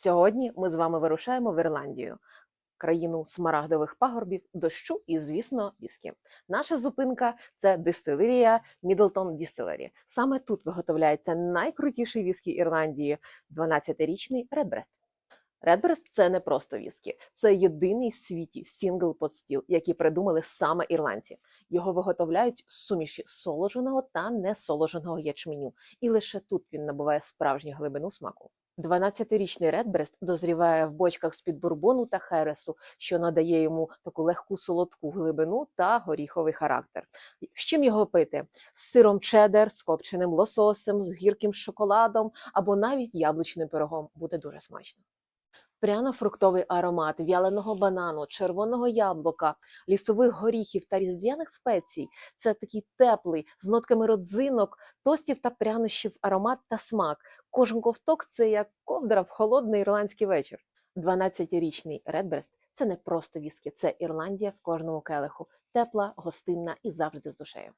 Сьогодні ми з вами вирушаємо в Ірландію, країну смарагдових пагорбів, дощу і, звісно, віскі. Наша зупинка це дистилерія Middleton Distillery. Саме тут виготовляється найкрутіший віскі Ірландії 12-річний Redbreast. Redbreast – це не просто віскі, це єдиний в світі сінгл под стіл, який придумали саме ірландці. Його виготовляють з суміші соложеного та несоложеного ячменю, і лише тут він набуває справжню глибину смаку. 12-річний Редбрест дозріває в бочках з-під бурбону та хересу, що надає йому таку легку солодку глибину та горіховий характер. З чим його пити? З сиром чедер, з копченим лососем, з гірким шоколадом або навіть яблучним пирогом буде дуже смачно. Пряно-фруктовий аромат в'яленого банану, червоного яблука, лісових горіхів та різдвяних спецій це такий теплий з нотками родзинок, тостів та прянощів аромат та смак. Кожен ковток це як ковдра в холодний ірландський вечір. 12-річний Редбрест це не просто віскі, це Ірландія в кожному келиху, тепла, гостинна і завжди з душею.